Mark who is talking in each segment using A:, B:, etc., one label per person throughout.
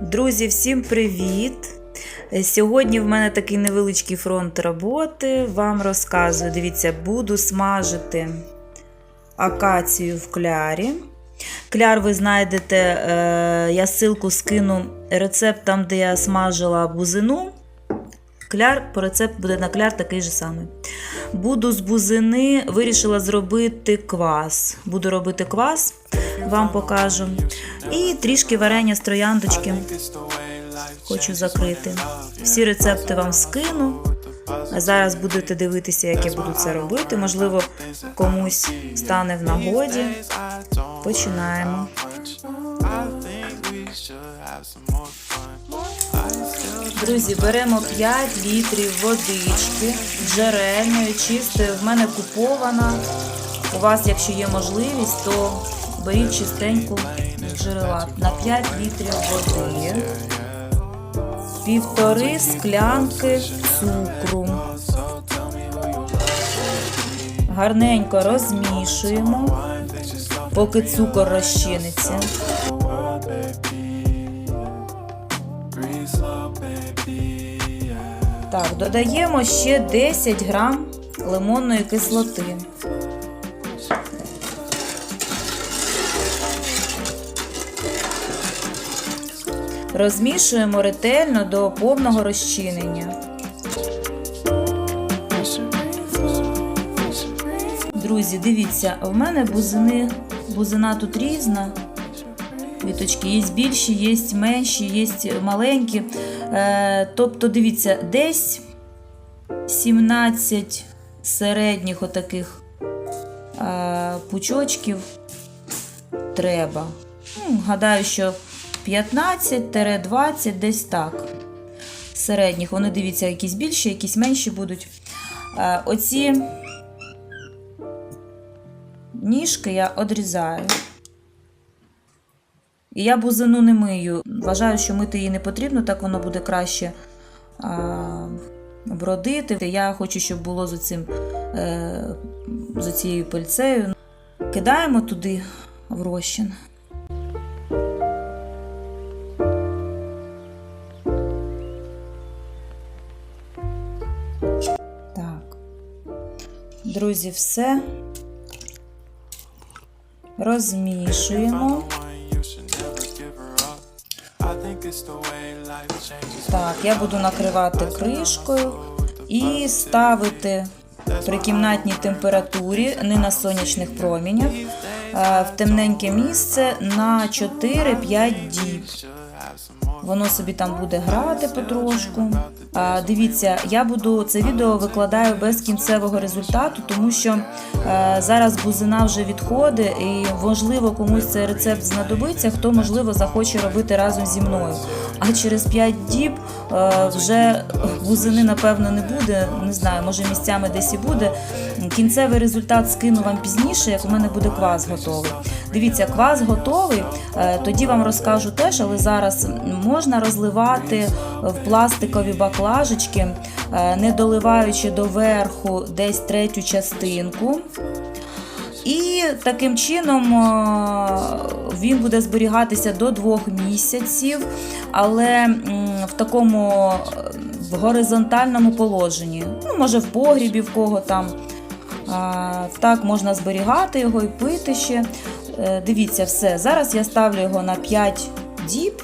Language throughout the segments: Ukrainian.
A: Друзі, всім привіт! Е, Сьогодні в мене такий невеличкий фронт роботи. Вам розказую. Дивіться, буду смажити акацію в клярі. Кляр ви знайдете, е, я ссылку скину рецепт там, де я смажила бузину. Кляр, по рецепт буде на кляр такий же самий. Буду з бузини, вирішила зробити квас. Буду робити квас, вам покажу. І трішки варення з трояндочки хочу закрити. Всі рецепти вам скину. Зараз будете дивитися, як я буду це робити. Можливо, комусь стане в нагоді. Починаємо. Друзі, беремо 5 літрів водички, джерельної, чистої. В мене купована. У вас, якщо є можливість, то беріть чистеньку джерела. На 5 літрів води, півтори склянки цукру. Гарненько розмішуємо, поки цукор розчиниться. Так, додаємо ще 10 грам лимонної кислоти. Розмішуємо ретельно до повного розчинення. Друзі, дивіться, в мене бузини, бузина тут різна. Квіточки є більші, є менші, є маленькі. Е, тобто, дивіться, десь 17 середніх отаких е, пучочків треба. Ну, гадаю, що 15-20 десь так. Середніх. Вони дивіться, якісь більші, якісь менші будуть. Е, оці ніжки я одрізаю. І я бузину не мию. Вважаю, що мити її не потрібно, так воно буде краще а, бродити. Я хочу, щоб було з, цим, е, з цією пальцею. Кидаємо туди в розчин. Так. Друзі, все. Розмішуємо. Так, я буду накривати кришкою і ставити при кімнатній температурі, не на сонячних промінях, в темненьке місце на 4-5 діб. Воно собі там буде грати потрошку. А, Дивіться, я буду це відео викладаю без кінцевого результату, тому що е, зараз бузина вже відходить, і можливо комусь цей рецепт знадобиться, хто можливо захоче робити разом зі мною. А через 5 діб е, вже бузини, напевно, не буде. Не знаю, може місцями десь і буде. Кінцевий результат скину вам пізніше, як у мене буде квас готовий. Дивіться, квас готовий, е, тоді вам розкажу теж, але зараз можна розливати в пластикові баклажечки, е, не доливаючи доверху десь третю частинку. І таким чином е, він буде зберігатися до двох місяців, але в такому е, в горизонтальному положенні. Ну, може, в погрібі в кого там. Так, можна зберігати його і пити ще. Е, Дивіться, все. Зараз я ставлю його на 5 діб.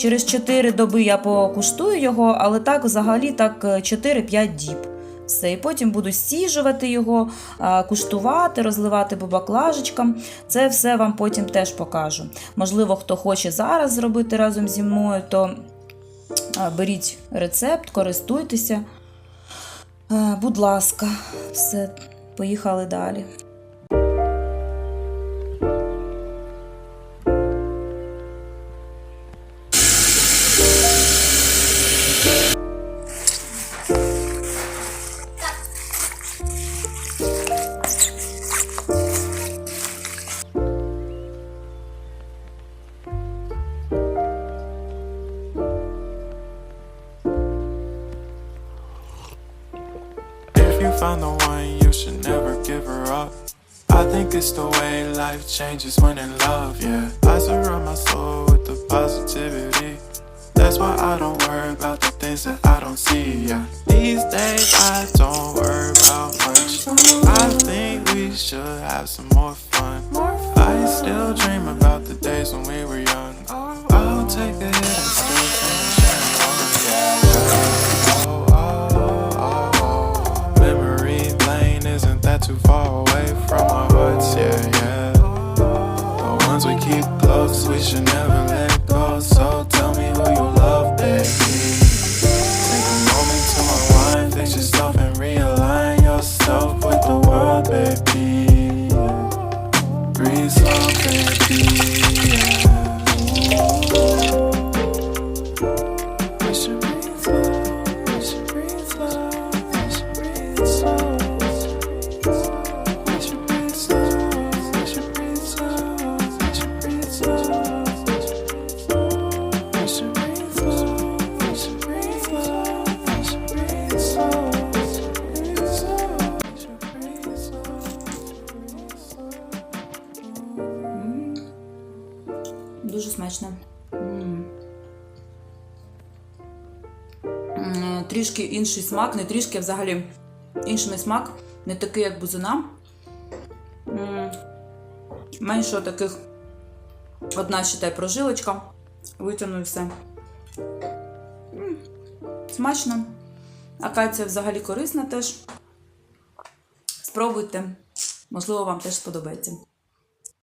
A: Через 4 доби я покуштую його, але так взагалі так 4-5 діб. Все, і потім буду стіжувати його, куштувати, розливати по баклажечкам. Це все вам потім теж покажу. Можливо, хто хоче зараз зробити разом зі мною, то беріть рецепт, користуйтеся. Будь ласка, все, поїхали далі.
B: You found the one, you should never give her up. I think it's the way life changes when in love, yeah. I surround my soul with the positivity. That's why I don't worry about the things that I don't see. Yeah. These days I don't worry about much. I think we should have some more fun. I still dream about the days when we were young. I'll take a hit We keep close, we should never let
A: Трішки інший смак, не трішки, а взагалі інший смак, не такий, як бузина. Менше таких одна считай прожилочка. Витягну і все. Смачно. Акація взагалі корисна теж. Спробуйте. Можливо, вам теж сподобається.